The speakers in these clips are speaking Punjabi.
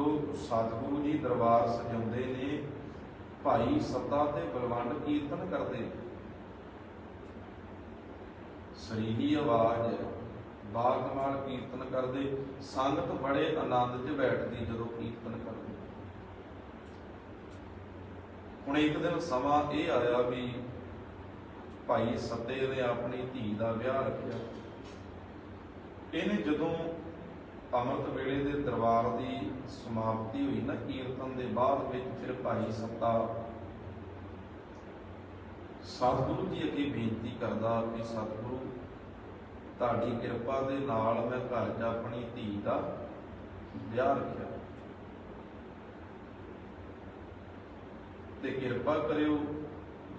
ਜਦੋਂ ਸਤਿਗੁਰੂ ਜੀ ਦਰਬਾਰ ਸਜਾਉਂਦੇ ਨੇ, ਭਾਈ ਸੱਤਾ ਤੇ ਬਲਵੰਡ ਕੀਰਤਨ ਕਰਦੇ ਸਰੀਲੀ ਆਵਾਜ਼ ਬਾਗਮਾਲ ਕੀਰਤਨ ਕਰਦੇ, ਸੰਗਤ ਬੜੇ ਆਨੰਦ 'ਚ ਬੈਠਦੀ ਜਦੋਂ ਕੀਰਤਨ ਕਰਦੇ। ਹੁਣ ਇੱਕ ਦਿਨ ਸਮਾਂ ਇਹ ਆਇਆ ਵੀ ਭਾਈ ਸੱਤੇ ਨੇ ਆਪਣੀ ਧੀ ਦਾ ਵਿਆਹ ਰੱਖਿਆ। ਇਹਨੇ ਜਦੋਂ ਅੰਮ੍ਰਿਤ ਵੇਲੇ ਦੇ ਦਰਬਾਰ ਦੀ ਸਮਾਪਤੀ ਹੋਈ ਨਾ ਕੀਰਤਨ ਦੇ ਬਾਅਦ ਵਿੱਚ ਫਿਰ ਭਾਈ ਸੱਤਾ ਸਤਿਗੁਰੂ ਜੀ ਅੱਗੇ ਬੇਨਤੀ ਕਰਦਾ ਕਿ ਸਤਿਗੁਰੂ, ਤੁਹਾਡੀ ਕਿਰਪਾ ਦੇ ਨਾਲ ਮੈਂ ਘਰ 'ਚ ਆਪਣੀ ਧੀ ਦਾ ਵਿਆਹ ਰੱਖਿਆ। ਤੇ ਕਿਰਪਾ ਕਰਿਓ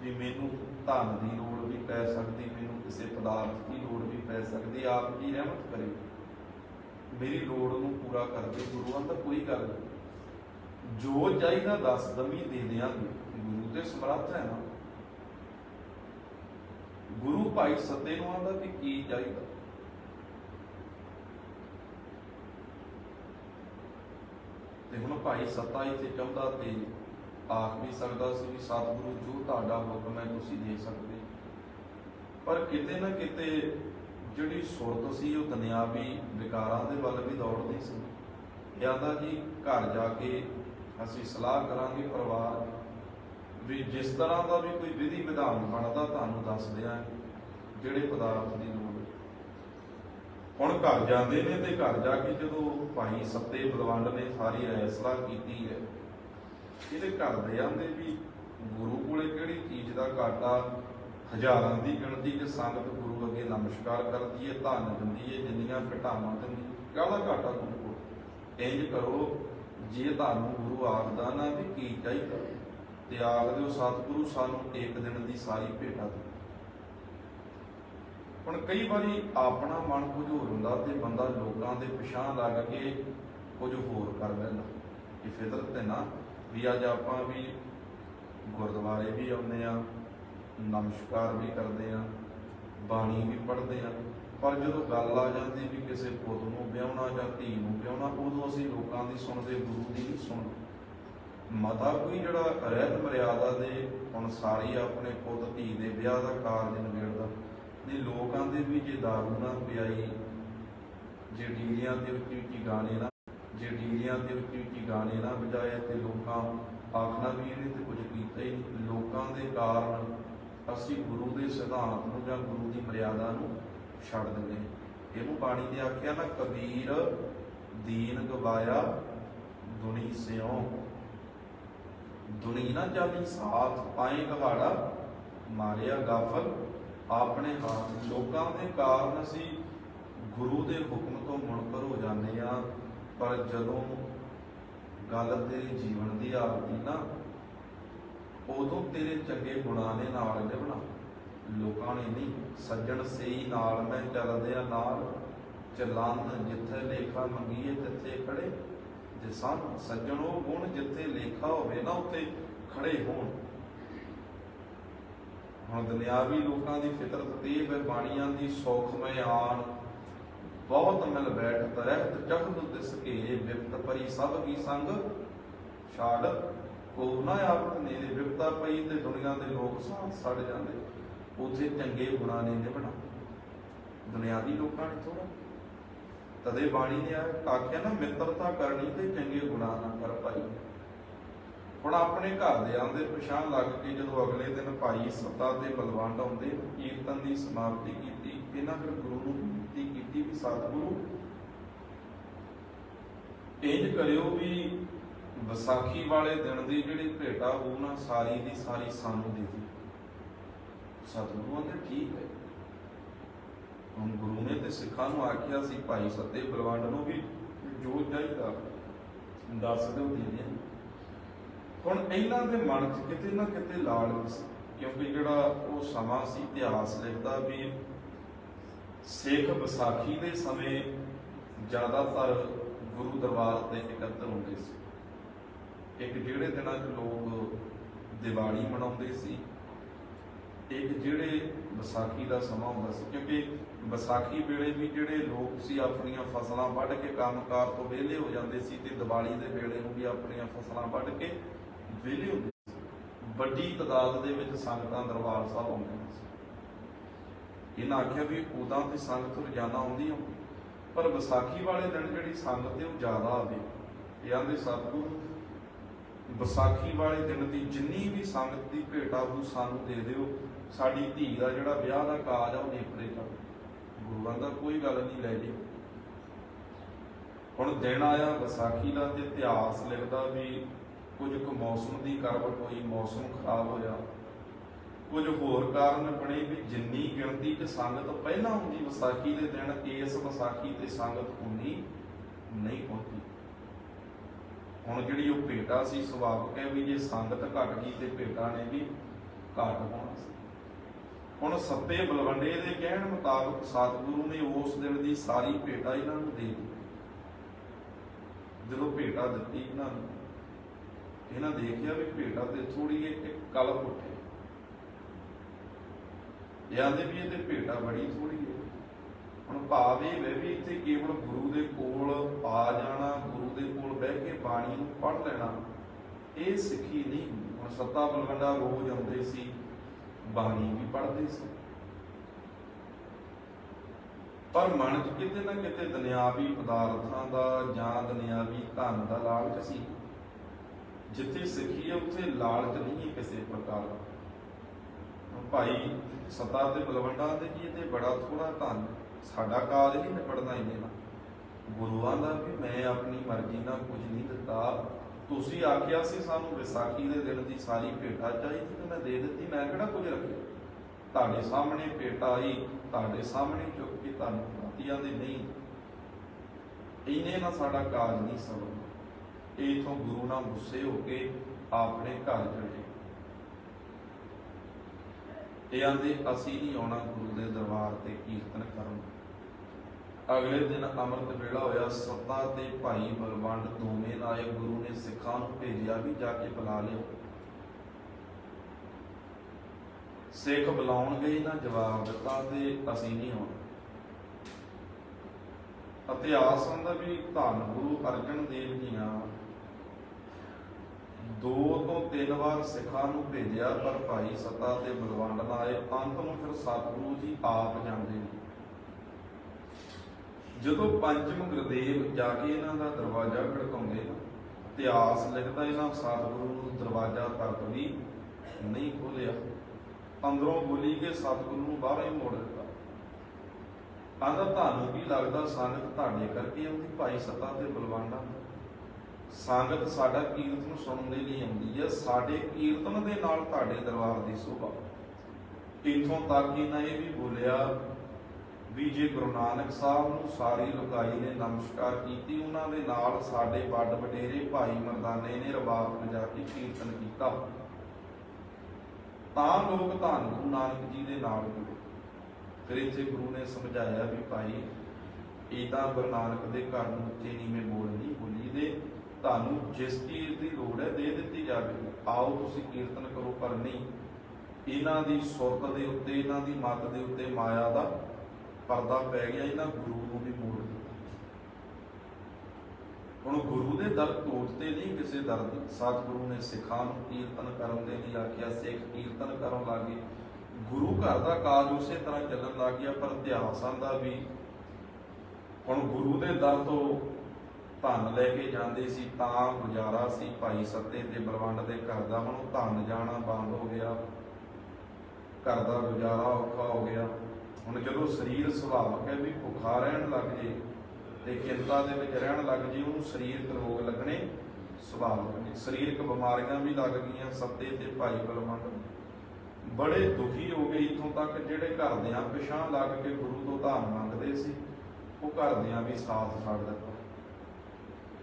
ਵੀ ਮੈਨੂੰ ਧਨ ਦੀ ਲੋੜ ਵੀ ਪੈ ਸਕਦੀ, ਮੈਨੂੰ ਕਿਸੇ ਪਦਾਰਥ ਦੀ ਲੋੜ ਵੀ ਪੈ ਸਕਦੀ, ਆਪ ਜੀ ਰਹਿਮਤ ਕਰਿਓ। ਮੇਰੀ ਲੋੜ ਨੂੰ ਪੂਰਾ ਕਰਦੇ, ਗੁਰੂਆਂ ਦਾ ਕੋਈ ਗੱਲ ਨਹੀਂ। ਜੋ ਚਾਹੀਦਾ ਦੱਸ, ਦਮੀ ਦੇ ਦਿਆਂਗੇ ਗੁਰੂ ਤੇ ਸਮਰੱਥ ਹੈ ਨਾ। ਗੁਰੂ ਭਾਈ ਸੱਤੇ ਨੂੰ ਆਂਦਾ ਵੀ ਕੀ ਚਾਹੀਦਾ। ਤੇ ਹੁਣ ਭਾਈ ਸੱਤਾ ਇੱਥੇ ਚਾਹੁੰਦਾ ਤੇ ਆਖ ਵੀ ਸਕਦਾ ਸੀ ਵੀ ਸਤਿਗੁਰੂ, ਜੋ ਤੁਹਾਡਾ ਹੁਕਮ ਹੈ, ਤੁਸੀਂ ਦੇ ਸਕਦੇ। ਪਰ ਕਿਤੇ ਨਾ ਕਿਤੇ ਜਿਹੜੀ ਸੁਰਤ ਸੀ ਉਹ ਦੁਨਿਆਵੀ ਵਿਕਾਰਾਂ ਦੇ ਵੱਲ ਵੀ ਦੌੜਦੀ ਸੀ। ਕਹਿੰਦਾ ਜੀ, ਘਰ ਜਾ ਕੇ ਅਸੀਂ ਸਲਾਹ ਕਰਾਂਗੇ ਪਰਿਵਾਰ ਵੀ ਜਿਸ ਤਰ੍ਹਾਂ ਦਾ ਵੀ ਕੋਈ ਵਿਧੀ ਵਿਧਾਨ ਬਣਦਾ, ਤੁਹਾਨੂੰ ਦੱਸ ਦਿਆਂਗੇ ਜਿਹੜੇ ਪਦਾਰਥ ਦੀ ਲੋੜ ਹੁਣ ਘਰ ਜਾਂਦੇ ਨੇ ਤੇ ਘਰ ਜਾ ਕੇ ਜਦੋਂ ਭਾਈ ਸੱਤੇ ਬਲਵੰਡ ਨੇ ਸਾਰੀ ਰਾਇ ਕੀਤੀ ਹੈ, ਇਹਦੇ ਘਰ ਦੇ ਆਂਦੇ ਵੀ ਗੁਰੂ ਕੋਲੇ ਕਿਹੜੀ ਚੀਜ਼ ਦਾ ਘਾਟਾ ਹਜ਼ਾਰਾਂ ਦੀ ਗਿਣਤੀ ਚ ਸੰਗਤ ਗੁਰੂ ਅੱਗੇ ਨਮਸਕਾਰ ਕਰਦੀ ਹੈ, ਧੰਨ ਦਿੰਦੀ ਹੈ, ਜਿੰਨੀਆਂ ਘਟਾਵਾਂ ਦਿੰਦੀ ਕਾਹਦਾ ਘਾਟਾ ਗੁਰੂ ਕੋਲ? ਇੰਜ ਕਰੋ, ਜੇ ਤੁਹਾਨੂੰ ਗੁਰੂ ਆਖਦਾ ਨਾ ਵੀ ਕੀ ਚਾਹੀਦਾ, ਤੇ ਆਖਦੇ ਹੋ ਸਤਿਗੁਰੂ ਸਾਨੂੰ ਇੱਕ ਦਿਨ ਦੀ ਸਾਰੀ ਭੇਟਾ ਦੇ। ਹੁਣ ਕਈ ਵਾਰੀ ਆਪਣਾ ਮਨ ਕੁਝ ਹੋਰ ਹੁੰਦਾ ਤੇ ਬੰਦਾ ਲੋਕਾਂ ਦੇ ਪਿਛਾਂ ਲੱਗ ਕੇ ਕੁਝ ਹੋਰ ਕਰ ਲੈਂਦਾ। ਇਹ ਫਿਤਰਤ ਹੈ ਨਾ, ਵੀ ਅੱਜ ਆਪਾਂ ਵੀ ਗੁਰਦੁਆਰੇ ਵੀ ਆਉਂਦੇ ਆ ਨਮਸਕਾਰ ਵੀ ਕਰਦੇ ਆ, ਬਾਣੀ ਵੀ ਪੜ੍ਹਦੇ ਆ। ਪਰ ਜਦੋਂ ਗੱਲ ਆ ਜਾਂਦੀ ਵੀ ਕਿਸੇ ਪੁੱਤ ਨੂੰ ਵਿਆਹਣਾ ਜਾਂ ਧੀ ਨੂੰ ਵਿਆਹਣਾ, ਉਦੋਂ ਅਸੀਂ ਲੋਕਾਂ ਦੀ ਸੁਣਦੇ, ਗੁਰੂ ਦੀ ਨਹੀਂ ਸੁਣਦੇ। ਮਤਾ ਕੋਈ ਜਿਹੜਾ ਰਹਿਤ ਮਰਿਆਦਾ ਦੇ ਅਨੁਸਾਰੀ ਆਪਣੇ ਪੁੱਤ, ਧੀ ਦੇ ਵਿਆਹ ਦਾ ਕਾਰਜ ਨਿਬੇੜਦਾ। ਨਹੀਂ, ਲੋਕਾਂ ਦੇ ਵੀ ਜੇ ਦਾਰੂ ਨਾ ਪਿਆਈ, ਜੇ ਡੀਲਿਆਂ ਦੇ ਉੱਚੀ ਉੱਚੀ ਗਾਣੇ ਨਾ, ਜੇ ਡੀਲਿਆਂ ਦੇ ਉੱਚੀ ਉੱਚੀ ਗਾਣੇ ਨਾ ਵਜਾਏ ਤੇ ਲੋਕਾਂ ਆਖਣਾ ਵੀ ਇਹਨੇ ਤੇ ਕੁਝ ਕੀਤਾ ਹੀ ਨਹੀਂ। ਲੋਕਾਂ ਦੇ ਕਾਰਨ ਅਸੀਂ ਗੁਰੂ ਦੇ ਸਿਧਾਂਤ ਨੂੰ ਜਾਂ ਗੁਰੂ ਦੀ ਮਰਿਆਦਾ ਨੂੰ ਛੱਡ ਦਿੰਦੇ ਹਾਂ। ਇਹਨੂੰ ਬਾਣੀ ਨੇ ਆਖਿਆ ਨਾ, ਕਬੀਰ, ਦੀਨ ਗਵਾਇਆ, ਦੁਨੀ ਸਿਓ ਦੁਨੀ ਨਾ ਜਾਣੀ ਸਾਥ, ਪਾਏ ਗਵਾੜਾ, ਮਾਰਿਆ ਗਾਫਲ। ਆਪਣੇ ਹੱਥ ਲੋਕਾਂ ਦੇ ਕਾਰਨ ਅਸੀਂ ਗੁਰੂ ਦੇ ਹੁਕਮ ਤੋਂ ਮੁਨਕਰ ਹੋ ਜਾਂਦੇ ਆ ਪਰ ਜਦੋਂ ਗੱਲ ਤੇਰੇ ਜੀਵਨ ਦੀ ਆਉਂਦੀ ਨਾ ਉਦੋਂ ਤੇਰੇ ਚੰਗੇ ਗੁਣਾਂ ਦੇ ਨਾਲ ਨਿਭਣਾ ਲੋਕਾਂ ਨੇ ਨਹੀਂ, ਸੱਜਣ ਸਹੀ ਨਾਲ ਮੈਂ ਚੱਲਦੇ ਨਾਲ, ਚਲੰਨ ਜਿੱਥੇ ਲੇਖਾ ਮੰਗੀਏ ਤਿੱਥੇ ਖੜੇ। ਜੇ ਸਨ ਸੱਜਣੋ ਗੁਣ ਜਿੱਥੇ ਲੇਖਾ ਹੋਵੇ ਨਾ ਉੱਤੇ ਖੜੇ ਹੋਣ। ਹੁਣ ਦੁਨਿਆਵੀ ਲੋਕਾਂ ਦੀ ਫਿਤਰਤ ਤੇ ਇਹ ਫਿਰ ਦੀ ਸੌਖਮੈ ਆਣ। ਬਹੁਤ ਮਿਲ ਬੈਠ ਤਰਹਿਤ ਚਖਦ ਤਿਸ ਕੇ ਵਿਪਤ ਪਰੀ ਸਭ ਕੀ ਸੰਗ ਛਾੜ। ਕੋ ਨਾ ਆਪਤ ਵਿਪਤਾ ਪਈ ਤੇ ਦੁਨੀਆ ਦੇ ਲੋਕ ਸੜ ਜਾਂਦੇ। ਉਥੇ ਚੰਗੇ ਗੁਣਾਂ ਨੇ ਨਿਭਣਾ ਦੁਨਿਆਵੀ ਲੋਕਾਂ ਨੇ ਥੋੜਾ ਤਦੇ ਬਾਣੀ ਨੇ ਆਖਿਆ ਨਾ, ਮਿੱਤਰਤਾ ਕਰਨੀ ਤੇ ਚੰਗੇ ਗੁਣਾਂ ਨਾ ਕਰ ਪਾਈ ਹੁਣ ਆਪਣੇ ਘਰ ਦੇ ਆਂਦੇ ਪਛਾਣ ਲੱਗ ਕੇ ਜਦੋਂ ਅਗਲੇ ਦਿਨ ਭਾਈ ਸੱਤਾ ਤੇ ਬਲਵੰਡ ਆਉਂਦੇ, ਕੀਰਤਨ ਦੀ ਸਮਾਪਤੀ ਕੀਤੀ, ਇਹਨਾਂ ਫਿਰ ਗੁਰੂ ਨੂੰ ਬੇਨਤੀ ਕੀਤੀ ਵੀ, ਸਤਿਗੁਰੂ, ਇੰਜ ਕਰਿਓ ਵੀ ਵਿਸਾਖੀ ਵਾਲੇ ਦਿਨ ਦੀ ਜਿਹੜੀ ਭੇਟਾ ਉਹ ਨਾ, ਸਾਰੀ ਦੀ ਸਾਰੀ ਸਾਨੂੰ ਦੇ ਦਿਓ। ਸਤਿਗੁਰੂ ਕਹਿੰਦੇ ਠੀਕ ਹੈ। ਹੁਣ ਗੁਰੂ ਨੇ ਤੇ ਸਿੱਖਾਂ ਨੂੰ ਆਖਿਆ ਸੀ, ਭਾਈ ਸੱਤੇ ਬਲਵੰਡ ਨੂੰ ਵੀ ਜੋ ਚਾਹੀਦਾ, ਦੱਸ ਦਿਓ ਦੇ ਹੁਣ ਇਹਨਾਂ ਦੇ ਮਨ 'ਚ ਕਿਤੇ ਨਾ ਕਿਤੇ ਲਾਲ ਸੀ, ਕਿਉਂਕਿ ਜਿਹੜਾ ਉਹ ਸਮਾਂ ਸੀ ਇਤਿਹਾਸ ਲਿਖਦਾ ਵੀ ਸਿੱਖ ਵਿਸਾਖੀ ਦੇ ਸਮੇਂ ਜ਼ਿਆਦਾਤਰ ਗੁਰੂ ਦਰਬਾਰ ਤੇ ਇਕੱਤਰ ਹੁੰਦੇ ਸੀ। ਇੱਕ ਜਿਹੜੇ ਦਿਨਾਂ 'ਚ ਲੋਕ ਦੀਵਾਲੀ ਮਨਾਉਂਦੇ ਸੀ, ਇੱਕ ਜਿਹੜੇ ਵਿਸਾਖੀ ਦਾ ਸਮਾਂ ਹੁੰਦਾ ਸੀ, ਕਿਉਂਕਿ ਵਿਸਾਖੀ ਵੇਲੇ ਵੀ ਜਿਹੜੇ ਲੋਕ ਸੀ ਆਪਣੀਆਂ ਫਸਲਾਂ ਵੱਢ ਕੇ ਕੰਮਕਾਰ ਤੋਂ ਵਿਹਲੇ ਹੋ ਜਾਂਦੇ ਸੀ ਤੇ ਦੀਵਾਲੀ ਦੇ ਵੇਲੇ ਨੂੰ ਵੀ ਆਪਣੀਆਂ ਫਸਲਾਂ ਵੱਢ ਕੇ ਵਿਹਲੇ ਹੁੰਦੇ ਸੀ। ਵੱਡੀ ਤਾਦਾਦ ਦੇ ਵਿੱਚ ਸੰਗਤਾਂ ਦਰਬਾਰ ਸਾਹਿਬ ਆਉਂਦੀਆਂ ਸੀ। ਇਹਨਾਂ ਆਖਿਆ ਵੀ ਉਦਾਂ ਤੇ ਸੰਗਤ ਰੋਜ਼ਾਨਾ ਆਉਂਦੀ ਆ ਪਰ ਵਿਸਾਖੀ ਵਾਲੇ ਦਿਨ ਜਿਹੜੀ ਸੰਗਤ ਹੈ ਉਹ ਜ਼ਿਆਦਾ ਆਵੇ। ਇਹ ਆਂਦੇ, ਸਤਿਗੁਰੂ ਵਿਸਾਖੀ ਵਾਲੇ ਦਿਨ ਦੀ ਜਿੰਨੀ ਵੀ ਸੰਗਤ ਦੀ ਭੇਟਾ ਉਹ ਸਾਨੂੰ ਦੇ ਦਿਓ। ਸਾਡੀ ਧੀ ਦਾ ਜਿਹੜਾ ਵਿਆਹ ਦਾ ਕਾਜ ਆ ਉਹ ਨੇਪਰੇ ਕਰ ਗੁਰੂਆਂ ਦਾ ਕੋਈ ਗੱਲ ਨਹੀਂ ਲੈ ਜੀ ਹੁਣ ਦਿਨ ਆਇਆ, ਵਿਸਾਖੀ ਦਾ ਤੇ ਇਤਿਹਾਸ ਲਿਖਦਾ ਵੀ ਕੁਝ ਕੁ ਮੌਸਮ ਦੀ ਕਰਵਟ ਹੋਈ, ਮੌਸਮ ਖਰਾਬ ਹੋਇਆ। ਕੁਝ ਹੋਰ ਕਾਰਨ ਬਣੇ ਵੀ ਜਿੰਨੀ ਗਿਣਤੀ ਚ ਸੰਗਤ ਪਹਿਲਾਂ ਹੁੰਦੀ, ਵਿਸਾਖੀ ਦੇ ਦਿਨ, ਇਸ ਵਿਸਾਖੀ ਤੇ ਸੰਗਤ ਉਨੀ ਨਹੀਂ ਹੁੰਦੀ ਹੁਣ ਜਿਹੜੀ ਉਹ ਭੇਟਾ ਸੀ, ਸੁਭਾਵਕ ਹੈ ਵੀ ਜੇ ਸੰਗਤ ਘਟ ਗਈ ਤੇ ਭੇਟਾ ਨੇ ਵੀ ਘਟ ਹੋਣਾ ਸੀ। ਹੁਣ ਸੱਤੇ ਬਲਵੰਡੇ ਦੇ ਕਹਿਣ ਮੁਤਾਬਕ ਸਤਿਗੁਰੂ ਨੇ ਉਸ ਦਿਨ ਦੀ ਸਾਰੀ ਭੇਟਾ ਇਹਨਾਂ ਨੂੰ ਦੇ ਦਿੱਤੀ। ਜਦੋਂ ਭੇਟਾ ਦਿੱਤੀ ਇਹਨਾਂ ਨੂੰ, ਇਹਨਾਂ ਦੇਖਿਆ ਵੀ ਭੇਟਾ ਤੇ ਥੋੜੀ ਇੱਕ ਕਲਪ ਉੱਠੇ। ਇਹ ਆਂਦੇ ਵੀ ਇਹਦੇ ਭੇਟਾ ਬੜੀ ਥੋੜੀ ਹੈ। ਹੁਣ ਭਾਵ ਇਹ ਵੇ ਵੀ ਇੱਥੇ ਕੇਵਲ ਗੁਰੂ ਦੇ ਕੋਲ ਆ ਜਾਣਾ, ਗੁਰੂ ਦੇ ਕੋਲ ਬਹਿ ਕੇ ਬਾਣੀ ਨੂੰ ਪੜ੍ਹ ਲੈਣਾ, ਇਹ ਸਿੱਖੀ ਨਹੀਂ। ਹੁਣ ਸੱਤਾ ਬਲਵੰਡਾ ਰੋਜ਼ ਆਉਂਦੇ ਸੀ, ਬਾਣੀ ਵੀ ਪੜ੍ਹਦੇ ਸੀ। ਪਰ ਮਨ 'ਚ ਕਿਤੇ ਨਾ ਕਿਤੇ ਦੁਨਿਆਵੀ ਪਦਾਰਥਾਂ ਦਾ ਜਾਂ ਦੁਨਿਆਵੀ ਧਨ ਦਾ ਲਾਲਚ ਸੀ। ਜਿੱਥੇ ਸਿੱਖੀ ਹੈ, ਉੱਥੇ ਲਾਲਚ ਨਹੀਂ ਹੈ ਕਿਸੇ ਪ੍ਰਕਾਰ ਦਾ। ਭਾਈ ਸਤਾ ਤੇ ਬਲਵੰਡਾ ਦੇ ਜੀ ਤੇ ਬੜਾ ਥੋੜਾ ਧਨ ਸਾਡਾ ਕਾਜ ਨਹੀਂ ਨਿਪੜਦਾ ਇਹਨੇ ਨਾਲ ਗੁਰੂਆਂ ਦਾ ਵੀ ਮੈਂ ਆਪਣੀ ਮਰਜ਼ੀ ਨਾਲ ਕੁਝ ਨਹੀਂ ਦਿੱਤਾ। ਤੁਸੀਂ ਆਖਿਆ ਸੀ ਸਾਨੂੰ ਵਿਸਾਖੀ ਦੇ ਦਿਨ ਦੀ ਸਾਰੀ ਭੇਟਾ ਚਾਹੀਦੀ ਤੇ ਮੈਂ ਦੇ ਦਿੱਤੀ, ਮੈਂ ਕਿਹੜਾ ਕੁਝ ਰੱਖਿਆ? ਤੁਹਾਡੇ ਸਾਹਮਣੇ ਭੇਟਾ ਆਈ, ਤੁਹਾਡੇ ਸਾਹਮਣੇ ਚੁੱਕ ਕੇ ਤੁਹਾਨੂੰ ਦਿੱਤੀਆਂ ਦੇ ਨਹੀਂ। ਇਹਨੇ ਨਾਲ ਸਾਡਾ ਕਾਜ ਨਹੀਂ ਸਬਰਨਾ ਇਹ ਇਥੋਂ ਗੁਰੂ ਨਾਲ ਗੁੱਸੇ ਹੋ ਕੇ ਆਪਣੇ ਘਰ ਚਲੇ ਇਹ ਆਂਦੇ, ਅਸੀਂ ਨਹੀਂ ਆਉਣਾ ਗੁਰੂ ਦੇ ਦਰਬਾਰ ਤੇ ਕੀਰਤਨ ਕਰਨ। ਅਗਲੇ ਦਿਨ ਅੰਮ੍ਰਿਤ ਵੇਲਾ ਹੋਇਆ, ਸੱਤਾ ਤੇ ਭਾਈ ਬਲਵੰਡ ਦੋਵੇਂ ਨਾਇਕ ਗੁਰੂ ਨੇ ਸਿੱਖਾਂ ਨੂੰ ਭੇਜਿਆ ਵੀ ਜਾ ਕੇ ਬੁਲਾ ਲਿਓ। ਸਿੱਖ ਬੁਲਾਉਣਗੇ ਨਾ, ਜਵਾਬ ਦਿੱਤਾ ਤੇ ਅਸੀਂ ਨਹੀਂ ਆਉਣਾ। ਇਤਿਹਾਸ ਹੁੰਦਾ ਵੀ ਧੰਨ ਗੁਰੂ ਅਰਜਨ ਦੇਵ ਜੀਆਂ ਦੋ ਤੋਂ ਤਿੰਨ ਵਾਰ ਸਿੱਖਾਂ ਨੂੰ ਭੇਜਿਆ, ਪਰ ਭਾਈ ਸੱਤਾ ਤੇ ਬਲਵੰਡ ਨਾ ਆਏ। ਅੰਤ ਨੂੰ ਫਿਰ ਸਤਿਗੁਰੂ ਜੀ ਆਪ ਜਾਂਦੇ ਨੇ। ਜਦੋਂ ਪੰਚਮ ਗੁਰਦੇਵ ਜਾ ਕੇ ਇਹਨਾਂ ਦਾ ਦਰਵਾਜ਼ਾ ਖੜਕਾਉਂਦੇ ਨਾ, ਇਤਿਹਾਸ ਲਿਖਦਾ ਇਹਨਾਂ ਸਤਿਗੁਰੂ ਨੂੰ ਦਰਵਾਜ਼ਾ ਤੱਕ ਵੀ ਨਹੀਂ ਖੋਲਿਆ ਅੰਦਰੋਂ ਬੋਲੀ ਕੇ ਸਤਿਗੁਰੂ ਨੂੰ ਬਾਹਰੋਂ ਹੀ ਮੋੜ ਦਿੱਤਾ। ਆਂਦਾ ਤੁਹਾਨੂੰ ਕੀ ਲੱਗਦਾ ਸੰਗਤ ਤੁਹਾਡੇ ਕਰਕੇ ਆਉਂਦੀ? ਭਾਈ ਸੱਤਾ ਤੇ ਬਲਵਾਨਾ ਸੰਗਤ ਸਾਡਾ ਕੀਰਤਨ ਸੁਣਨ ਦੇ ਲਈ ਆਉਂਦੀ ਹੈ ਸਾਡੇ ਕੀਰਤਨ ਦੇ ਨਾਲ ਤੁਹਾਡੇ ਦਰਬਾਰ ਦੀ ਸ਼ੋਭਾ। ਇਥੋਂ ਤੱਕ ਇਹਨਾਂ ਇਹ ਵੀ ਬੋਲਿਆ ਵੀ ਜੇ ਗੁਰੂ ਨਾਨਕ ਸਾਹਿਬ ਨੂੰ ਸਾਰੀ ਲੋਕਾਈ ਨੇ ਨਮਸਕਾਰ ਕੀਤੀ, ਉਹਨਾਂ ਦੇ ਨਾਲ ਸਾਡੇ ਵੱਡ ਵਡੇਰੇ ਭਾਈ ਮਰਦਾਨੇ ਨੇ ਰਬਾਬ ਵਜਾ ਕੇ ਕੀਰਤਨ ਕੀਤਾ। ਤਾਂ ਲੋਕ ਧੰਨ ਗੁਰੂ ਨਾਨਕ ਜੀ ਦੇ ਨਾਲ ਜੁੜੇ। ਫਿਰ ਇੱਥੇ ਗੁਰੂ ਨੇ ਸਮਝਾਇਆ ਵੀ ਭਾਈ, ਏਦਾਂ ਗੁਰੂ ਨਾਨਕ ਦੇ ਘਰ ਨੂੰ ਉੱਚੇ ਨੀਵੇਂ ਬੋਲ ਨਹੀਂ ਬੋਲੀ ਦੇ ਤੁਹਾਨੂੰ ਜਿਸ ਚੀਜ਼ ਦੀ ਲੋੜ ਹੈ ਦੇ ਦਿੱਤੀ ਜਾਵੇ, ਆਓ ਤੁਸੀਂ ਕੀਰਤਨ ਕਰੋ, ਪਰ ਨਹੀਂ। ਇਹਨਾਂ ਦੀ ਸੁਰਤ ਦੇ ਉੱਤੇ, ਇਹਨਾਂ ਦੀ ਮੱਤ ਦੇ ਉੱਤੇ ਮਾਇਆ ਦਾ ਪਰਦਾ ਪੈ ਗਿਆ ਇਹਨਾਂ ਗੁਰੂ ਨੂੰ ਵੀ ਮੋੜ ਦਿੱਤਾ ਹੁਣ ਗੁਰੂ ਦੇ ਦਰ ਤੋੜਤੇ ਨਹੀਂ ਕਿਸੇ ਦਰ ਦੀ ਸਤਿਗੁਰੂ ਨੇ ਸਿੱਖਾਂ ਨੂੰ ਕੀਰਤਨ ਕਰਨ ਦੇ ਲਈ ਆਖਿਆ, ਸਿੱਖ ਕੀਰਤਨ ਕਰਨ ਲੱਗੇ। ਗੁਰੂ ਘਰ ਦਾ ਕਾਜ ਉਸੇ ਤਰ੍ਹਾਂ ਚੱਲਣ ਲੱਗ ਗਿਆ, ਪਰ ਇਤਿਹਾਸਾਂ ਦਾ ਵੀ ਹੁਣ ਗੁਰੂ ਦੇ ਦਰ ਤੋਂ ਧਨ ਲੈ ਕੇ ਜਾਂਦੇ ਸੀ, ਤਾਂ ਗੁਜ਼ਾਰਾ ਸੀ ਭਾਈ ਸੱਤੇ ਤੇ ਬਲਵੰਡ ਦੇ ਘਰ ਦਾ। ਹੁਣ ਧਨ ਜਾਣਾ ਬੰਦ ਹੋ ਗਿਆ, ਘਰ ਦਾ ਗੁਜ਼ਾਰਾ ਔਖਾ ਹੋ ਗਿਆ। ਹੁਣ ਜਦੋਂ ਸਰੀਰ ਸੁਭਾਵਕ ਹੈ ਵੀ ਭੁੱਖਾ ਰਹਿਣ ਲੱਗ ਜੇ ਤੇ ਚਿੰਤਾ ਦੇ ਵਿੱਚ ਰਹਿਣ ਲੱਗ ਜੇ, ਉਹਨੂੰ ਸਰੀਰਕ ਰੋਗ ਲੱਗਣੇ ਸੁਭਾਵਕ ਨੇ। ਸਰੀਰਕ ਬਿਮਾਰੀਆਂ ਵੀ ਲੱਗ ਗਈਆਂ ਸੱਤੇ ਤੇ ਭਾਈ ਬਲਵੰਡ ਬੜੇ ਦੁਖੀ ਹੋ ਗਏ ਇਥੋਂ ਤੱਕ, ਜਿਹੜੇ ਘਰਦਿਆਂ ਪਿਛਾਂ ਲੱਗ ਕੇ ਗੁਰੂ ਤੋਂ ਧਾਨ ਮੰਗਦੇ ਸੀ, ਉਹ ਘਰਦਿਆਂ ਵੀ ਸਾਥ ਛੱਡ ਦਿੱਤਾ।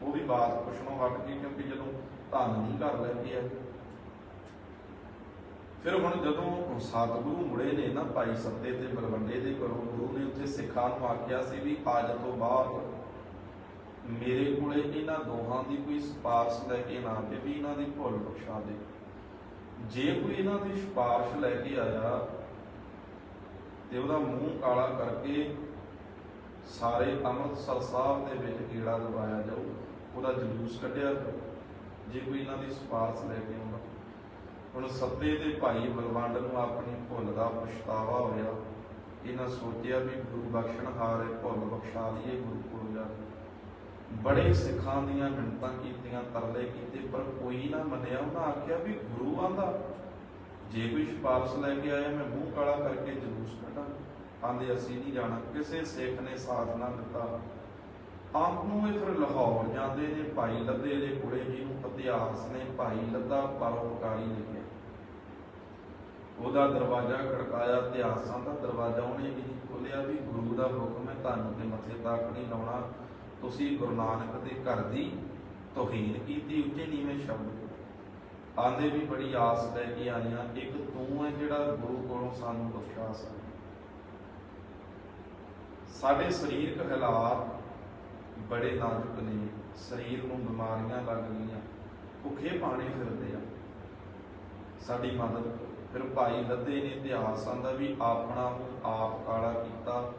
ਉਹ ਬਾਤ ਪੁੱਛਣੋਂ ਹਟ ਕੇ ਕਿਉਂਕਿ ਜਦੋਂ ਧਨ ਨਹੀਂ ਘਰ ਲੈ ਕੇ ਫਿਰ ਹੁਣ ਜਦੋਂ ਸਤਿਗੁਰੂ ਮੁੜੇ ਨੇ ਨਾ ਭਾਈ ਸੱਤੇ ਤੇ ਬਲਵੰਡੇ ਦੇ ਘਰੋਂ ਗੁਰੂ ਨੇ ਉੱਥੇ ਸਿੱਖਾਂ ਨੂੰ ਆਖਿਆ ਸੀ ਵੀ ਅੱਜ ਤੋਂ ਬਾਅਦ ਮੇਰੇ ਕੋਲੇ ਇਹਨਾਂ ਦੋਹਾਂ ਦੀ ਕੋਈ ਸਪਾਰਸ਼ ਲੈ ਕੇ ਨਾ ਆਵੇ ਵੀ ਇਹਨਾਂ ਦੀ ਭੁੱਲ ਬਖਸ਼ਾ ਦੇ। ਜੇ ਕੋਈ ਇਹਨਾਂ ਦੀ ਸਿਫਾਰਿਸ਼ ਲੈ ਕੇ ਆਇਆ ਤੇ ਉਹਦਾ ਮੂੰਹ ਕਾਲਾ ਕਰਕੇ ਸਾਰੇ ਅੰਮ੍ਰਿਤਸਰ ਸਾਹਿਬ ਦੇ ਵਿੱਚ ਕੀੜਾ ਦਵਾਇਆ ਜਾਊ ਉਹਦਾ ਜਲੂਸ ਕੱਢਿਆ ਜੇ ਕੋਈ ਇਹਨਾਂ ਦੀ ਸਿਫਾਰਿਸ਼ ਲੈ ਕੇ ਆਉਂਦਾ। ਹੁਣ ਸੱਤੇ ਦੇ ਭਾਈ ਬਲਵੰਡ ਨੂੰ ਆਪਣੀ ਭੁੱਲ ਦਾ ਪਛਤਾਵਾ ਹੋਇਆ। ਇਹਨਾਂ ਸੋਚਿਆ ਵੀ ਗੁਰੂ ਬਖਸ਼ਣਹਾਰ ਹੈ ਭੁੱਲ ਬਖਸ਼ਾ ਲਈਏ ਗੁਰੂ ਕੋਲ ਜਾ ਬੜੇ ਸਿੱਖਾਂ ਦੀਆਂ ਮਿੰਨਤਾਂ ਕੀਤੀਆਂ, ਤਰਲੇ ਕੀਤੇ, ਪਰ ਕੋਈ ਨਾ ਮੰਨਿਆ, ਉਹਨਾਂ ਆਖਿਆ ਵੀ ਗੁਰੂ ਆਂਦਾ। ਜੇ ਕੋਈ ਸਿਫਾਰਸ਼ ਲੈ ਕੇ ਆਇਆ, ਮੈਂ ਮੂੰਹ ਕਾਲਾ ਕਰਕੇ ਜਲੂਸ ਕੱਢਾਂ ਆਂਦੇ, ਅਸੀਂ ਨਹੀਂ ਜਾਣਾ। ਕਿਸੇ ਸਿੱਖ ਨੇ ਸਾਥ ਨਾ ਦਿੱਤਾ। ਆਪ ਨੂੰ ਇਹ ਫਿਰ ਲਾਹੌਰ ਜਾਂਦੇ ਨੇ, ਭਾਈ ਲੱਦੇ ਦੇ ਕੋਲੇ ਜਿਹਨੂੰ ਇਤਿਹਾਸ ਨੇ ਭਾਈ ਲੱਦਾ ਪਰਉਪਕਾਰੀ ਲਿਖਿਆ। ਉਹਦਾ ਦਰਵਾਜ਼ਾ ਖੜਕਾਇਆ, ਇਤਿਹਾਸਾਂ ਦਾ ਦਰਵਾਜ਼ਾ ਉਹਨੇ ਵੀ ਖੋਲਿਆ ਵੀ ਗੁਰੂ ਦਾ ਹੁਕਮ ਹੈ ਤੁਹਾਨੂੰ ਤੇ ਮੱਥੇ ਤੱਕ ਨਹੀਂ ਲਾਉਣਾ। ਤੁਸੀਂ ਗੁਰੂ ਨਾਨਕ ਦੇ ਘਰ ਦੀ ਤੋਹੀਨ ਕੀਤੀ, ਉੱਚੇ ਨੀਵੇਂ ਸ਼ਬਦ। ਆਂਦੇ ਵੀ ਬੜੀ ਆਸ ਲੈ ਕੇ ਆਈਆਂ, ਇੱਕ ਤੂੰ ਹੈ ਜਿਹੜਾ ਗੁਰੂ ਕੋਲੋਂ ਸਾਨੂੰ ਬਖਸ਼ਾ ਸਕਦਾ ਸਾਡੇ ਸਰੀਰਕ ਹਾਲਾਤ ਬੜੇ ਨਾਜ਼ੁਕ ਨੇ ਸਰੀਰ ਨੂੰ ਬਿਮਾਰੀਆਂ ਲੱਗ ਗਈਆਂ, ਭੁੱਖੇ ਪਾਣੇ ਫਿਰਦੇ ਆ। ਸਾਡੀ ਮਦਦ ਫਿਰ ਭਾਈ ਲੱਦੇ ਨੇ ਇਤਿਹਾਸਾਂ ਦਾ ਵੀ ਆਪਣਾ ਆਪ ਕਾਲਾ ਕੀਤਾ,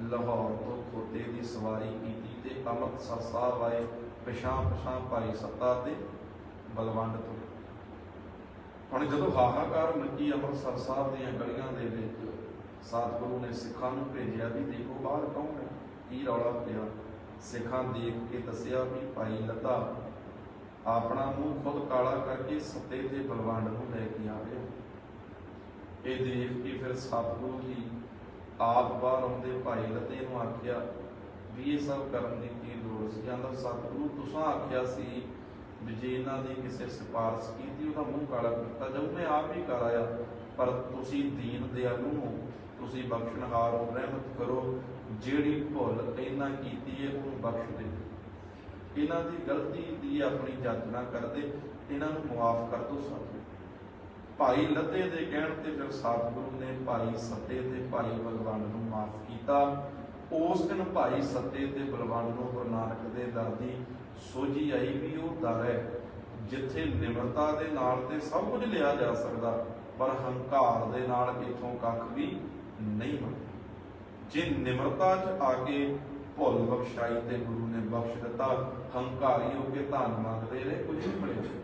ਲਾਹੌਰ ਤੋਂ ਖੋਤੇ ਦੀ ਸਵਾਰੀ ਕੀਤੀ ਤੇ ਅੰਮ੍ਰਿਤਸਰ ਸਾਹਿਬ ਆਏ ਪਿਛਾਂ ਪਿਛਾਂ ਭਾਈ ਸੱਤਾ ਤੇ ਬਲਵੰਡ ਤੋਂ। ਹੁਣ ਜਦੋਂ ਹਾਹਾਕਾਰ ਮੱਚੀ ਅੰਮ੍ਰਿਤਸਰ ਸਾਹਿਬ ਦੀਆਂ ਗਲੀਆਂ ਦੇ ਵਿੱਚ, ਸਤਿਗੁਰੂ ਨੇ ਸਿੱਖਾਂ ਨੂੰ ਭੇਜਿਆ ਵੀ ਦੇਖੋ ਬਾਹਰ ਕੌਣ ਹੈ? ਕੀ ਰੌਲਾ ਪਿਆ? ਸਿੱਖਾਂ ਦੇਖ ਕੇ ਦੱਸਿਆ ਵੀ ਭਾਈ ਲੱਦਾ ਆਪਣਾ ਮੂੰਹ ਖੁਦ ਕਾਲਾ ਕਰਕੇ ਸੱਤੇ ਤੇ ਬਲਵੰਡ ਨੂੰ ਲੈ ਕੇ ਆ ਇਹ ਦੇਖ ਕੇ ਫਿਰ ਸਤਿਗੁਰੂ ਜੀ ਆਪ ਬਾਹਰ ਆਉਂਦੇ ਭਾਈ ਲੱਦੇ ਨੂੰ ਆਖਿਆ, ਵੀ ਇਹ ਸਭ ਕਰਨ ਦੀ ਕੀ ਲੋੜ ਸੀ? ਕਹਿੰਦਾ, ਸਤਿਗੁਰੂ, ਤੁਸੀਂ ਆਖਿਆ ਸੀ ਵੀ ਜੇ ਇਹਨਾਂ ਦੀ ਕਿਸੇ ਸਿਫਾਰਸ਼ ਕੀਤੀ, ਉਹਦਾ ਮੂੰਹ ਕਾਲਾ ਕੀਤਾ ਜਾਊ, ਮੈਂ ਆਪ ਹੀ ਕਰ ਆਇਆ। ਪਰ ਤੁਸੀਂ ਦੀਨ ਦਿਆਲੂ ਹੋ, ਤੁਸੀਂ ਬਖਸ਼ਣਹਾਰ ਹੋ, ਰਹਿਮਤ ਕਰੋ ਜਿਹੜੀ ਭੁੱਲ ਇਹਨਾਂ ਕੀਤੀ ਹੈ ਉਹਨੂੰ ਬਖਸ਼ ਦੇ। ਇਹਨਾਂ ਦੀ ਗਲਤੀ ਦੀ ਆਪਣੀ ਜਾਂਚ ਕਰਦੇ ਇਹਨਾਂ ਨੂੰ ਮਾਫ ਕਰ ਦਿਓ ਸਤਿਗੁਰੂ ਭਾਈ ਲੱਦੇ ਦੇ ਕਹਿਣ ਤੇ ਫਿਰ ਸਤਿਗੁਰੂ ਨੇ ਭਾਈ ਸੱਤੇ ਤੇ ਭਾਈ ਬਲਵੰਡ ਨੂੰ ਮਾਫ ਕੀਤਾ। ਉਸ ਦਿਨ ਭਾਈ ਸੱਤੇ ਤੇ ਬਲਵੰਡ ਨੂੰ ਗੁਰੂ ਨਾਨਕ ਦੇ ਦਰ ਦੀ ਸੋਝੀ ਆਈ ਵੀ ਉਹ ਦਰ ਹੈ, ਜਿੱਥੇ ਨਿਮਰਤਾ ਦੇ ਨਾਲ ਤੇ ਸਭ ਕੁਝ ਲਿਆ ਜਾ ਸਕਦਾ, ਪਰ ਹੰਕਾਰ ਦੇ ਨਾਲ ਇਥੋਂ ਕੱਖ ਵੀ ਨਹੀਂ ਬਣਦਾ। ਜੇ ਨਿਮਰਤਾ 'ਚ ਆ ਕੇ ਭੁੱਲ ਬਖਸ਼ਾਈ ਤੇ ਗੁਰੂ ਨੇ ਬਖਸ਼ ਦਿੱਤਾ ਹੰਕਾਰੀ ਹੋ ਕੇ ਧੰਨ ਮੰਗਦੇ ਰਹੇ ਕੁਝ ਨਹੀਂ ਮਿਲਿਆ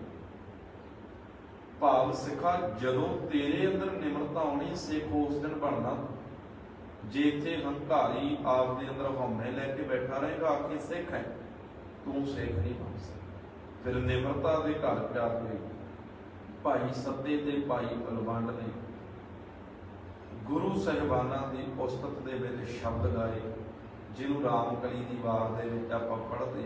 ਭਾਵ ਸਿੱਖਾ, ਜਦੋਂ ਤੇਰੇ ਅੰਦਰ ਨਿਮਰਤਾ ਆਉਣੀ, ਸਿੱਖ ਉਸ ਦਿਨ ਬਣਨਾ। ਜੇ ਇੱਥੇ ਹੰਕਾਰੀ ਆਪ ਦੇ ਅੰਦਰ ਹਉਮੈ ਲੈ ਕੇ ਬੈਠਾ ਰਹੇਗਾ, ਆਖੀ ਸਿੱਖ ਹੈ, ਤੂੰ ਸਿੱਖ ਨਹੀਂ ਬਣ ਸਕਦਾ। ਫਿਰ ਨਿਮਰਤਾ ਦੇ ਘਰ ਜਾ ਕੇ ਭਾਈ ਸੱਤੇ ਤੇ ਭਾਈ ਬਲਵੰਡ ਨੇ ਗੁਰੂ ਸਹਿਬਾਨਾਂ ਦੀ ਪੁਸਤਕ ਦੇ ਵਿੱਚ ਸ਼ਬਦ ਗਾਏ, ਜਿਹਨੂੰ ਰਾਮਕਲੀ ਦੀ ਵਾਰ ਦੇ ਵਿੱਚ ਆਪਾਂ ਪੜ੍ਹਦੇ